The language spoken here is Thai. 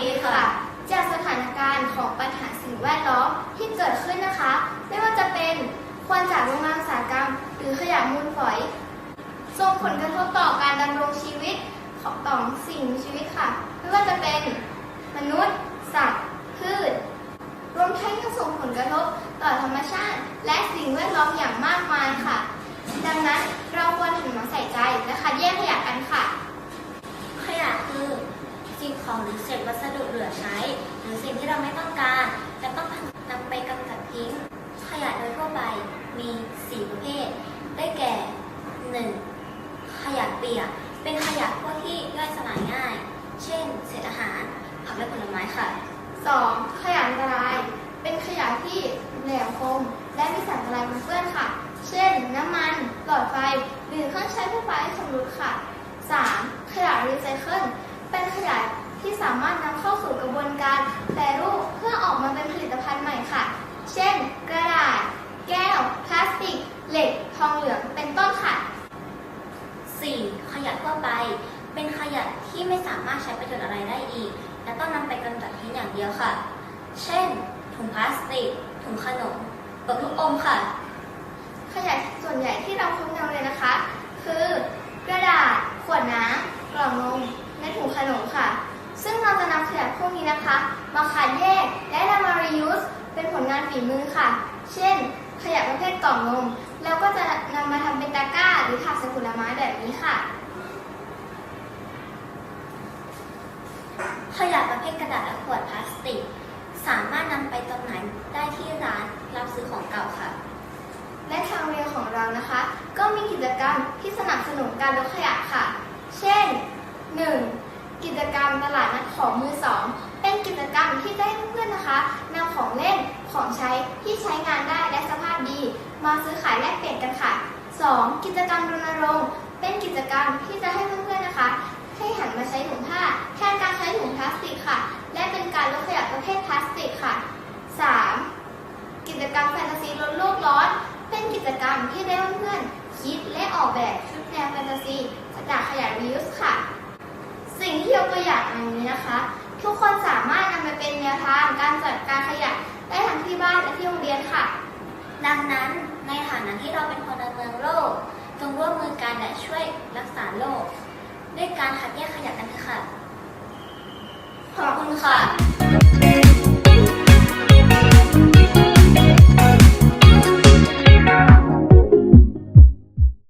ดีค่ะ จากสถานการณ์ของปัญหาสิ่งแวดล้อมที่เกิดขึ้นนะคะ ไม่ว่าจะเป็นควันจากโรงงานอุตสาหกรรม หรือขยะมูลฝอย ส่งผลกระทบต่อการดำรงชีวิตของต่อสิ่งมีชีวิตค่ะ ไม่ว่าจะเป็นมนุษย์ สัตว์ พืช รวมทั้งยังส่งผลกระทบต่อธรรมชาติ และสิ่งแวดล้อมอย่างมาก ของหรือเศษวัสดุเหลือใช้ หรือสิ่งที่เราไม่ต้องการและต้องนำไปกำจัดทิ้ง ขยะโดยทั่วไปมี 4 ประเภท ได้แก่ 1. ขยะเปียก เป็นขยะพวกที่ย่อยสลายง่าย เช่น เศษอาหารผักและผลไม้ค่ะ 2. ขยะอันตราย เป็นขยะที่แหลมคม และมีสารอันตรายปนเปื้อนค่ะ เช่น น้ำมัน หลอดไฟ หรือเครื่องใช้ไฟฟ้าที่ชำรุดค่ะ 3. ขยะรีไซเคิล เป็นขยะ ที่สามารถนำเข้าสู่กระบวนการแปรรูปเพื่อออกมาเป็นผลิตภัณฑ์ใหม่ค่ะ เช่น กระดาษ แก้ว พลาสติก เหล็ก ทองเหลือง เป็นต้นค่ะ 4. ขยะทั่วไป เป็นขยะที่ไม่สามารถใช้ประโยชน์อะไรได้อีก และต้องนำไปกำจัดทิ้งอย่างเดียวค่ะ เช่น ถุงพลาสติก ถุงขนมเปลือกลูกอมค่ะ ขยะส่วนใหญ่ที่เราพบในโรงเรียนนะคะ คือกระดาษ ขวดน้ำ กล่องนม และถุงขนมค่ะ ซึ่งเราจะนำขยะ พวกนี้นะคะ มาคัดแยกและนำมา reuse เป็นผลงานฝีมือค่ะ เช่น ขยะประเภทกล่องนมแล้วก็จะนำมาทำเป็นตะกร้า หรือถาดใส่ผลไม้แบบนี้ค่ะ ขยะประเภทกระดาษและขวดพลาสติก สามารถนำไปจำหน่ายได้ที่ร้านรับซื้อของเก่าค่ะ และทางเรียนของเรานะคะ ก็มีกิจกรรมที่สนับสนุนการลดขยะค่ะ เช่น 1. กิจกรรมตลาดนัดของมือสอง เป็นกิจกรรมที่จะให้เพื่อนๆนะคะนำของเล่นของใช้ที่ใช้งานได้และสภาพดี มาซื้อขายแลกเปลี่ยนกันค่ะ 2. กิจกรรมรณรงค์เป็นกิจกรรมที่จะให้เพื่อนๆนะคะ ให้หันมาใช้ถุงผ้าแทนการใช้ถุงพลาสติกค่ะ และเป็นการลดขยะประเภทพลาสติกค่ะ 3. กิจกรรมแฟนตาซีลดโลกร้อน เป็นกิจกรรมที่ได้เพื่อนๆคิดและออกแบบชุดแนวแฟนตาซีจากขยะ reuse ค่ะสิ่งที่ย กตัวอย่างมานี้นะคะ ทุกคนสามารถนำไปเป็นแนวทางการจัดการขยะได้ทั้งที่บ้านและที่โรงเรียนค่ะ ดังนั้นในฐานะที่เราเป็นพลเมืองโลกจงร่วมมือกันและช่วยรักษาโลก ด้วยการคัดแยกขยะกันเถอะค่ะ ขอบคุณค่ะ